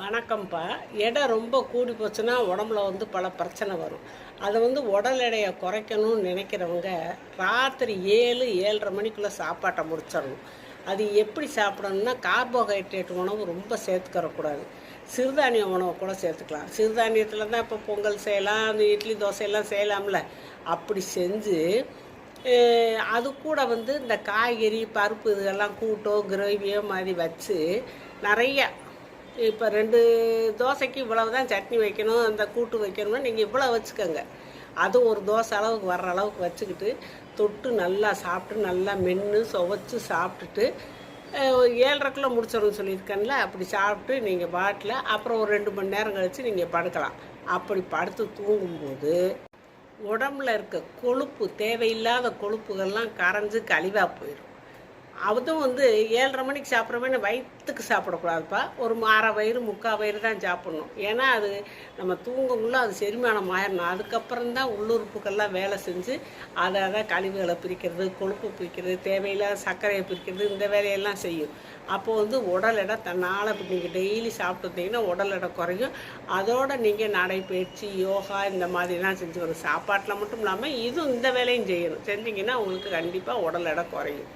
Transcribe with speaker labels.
Speaker 1: வணக்கம்ப்பா. எடை ரொம்ப கூடி போச்சுன்னா உடம்புல வந்து பல பிரச்சனை வரும். அதை வந்து உடல் எடையை குறைக்கணும்னு நினைக்கிறவங்க ராத்திரி ஏழு ஏழரை மணிக்குள்ளே சாப்பாட்டை முடிச்சிடணும். அது எப்படி சாப்பிடணும்னா கார்போஹைட்ரேட் உணவு ரொம்ப சேர்த்துக்கிறக்கூடாது. சிறுதானிய உணவை கூட சேர்த்துக்கலாம். சிறுதானியத்தில் தான் இப்போ பொங்கல் செய்யலாம் அந்த இட்லி தோசையெல்லாம் செய்யலாம்ல. அப்படி செஞ்சு அது கூட வந்து இந்த காய்கறி பருப்பு இதெல்லாம் கூட்டோ கிரேவியோ மாதிரி வச்சு நிறைய இப்போ ரெண்டு தோசைக்கு இவ்வளவு தான் சட்னி வைக்கணும் அந்த கூட்டு வைக்கணும்னா நீங்கள் இவ்வளோ வச்சுக்கோங்க. அது ஒரு தோசை அளவுக்கு வர்ற அளவுக்கு வச்சுக்கிட்டு தொட்டு நல்லா சாப்பிட்டு நல்லா மென்று சுவைச்சி சாப்பிட்டுட்டு ஏழரைக்குள்ளே முடிச்சிடணும்னு சொல்லியிருக்கேன்ல அப்படி சாப்பிட்டு நீங்கள் பாட்டில் அப்புறம் ஒரு ரெண்டு மணி நேரம் கழித்து நீங்கள் படுக்கலாம். அப்படி படுத்து தூங்கும்போது உடம்புல இருக்க கொழுப்பு தேவையில்லாத கொழுப்புகள்லாம் கரைஞ்சு கழிவாக போயிடும் அதுவும் வந்து ஏழரை மணிக்கு சாப்பிட்றமே வயிற்றுக்கு சாப்பிடக்கூடாதுப்பா. ஒரு அரை வயிறு முக்கால் வயிறு தான் சாப்பிட்ணும். ஏன்னா அது நம்ம தூங்கக்குள்ள அது செரிமானம் ஆயிடணும் அதுக்கப்புறம் தான் வேலை செஞ்சு அதை அதை கழிவுகளை பிரிக்கிறது கொழுப்பு பிரிக்கிறது தேவையில்லாத சர்க்கரையை பிரிக்கிறது இந்த வேலையெல்லாம் செய்யும். அப்போ வந்து உடல் எடை தன்னால் இப்போ நீங்கள் டெய்லி சாப்பிட்டுருந்தீங்கன்னா உடல் எடை குறையும். அதோட நீங்கள் நடைப்பயிற்சி யோகா இந்த மாதிரிலாம் செஞ்சு வரும் சாப்பாட்டில் மட்டும் இல்லாமல் இதுவும் இந்த வேலையும் செய்யணும். செஞ்சீங்கன்னா உங்களுக்கு கண்டிப்பாக உடல் எடை குறையும்.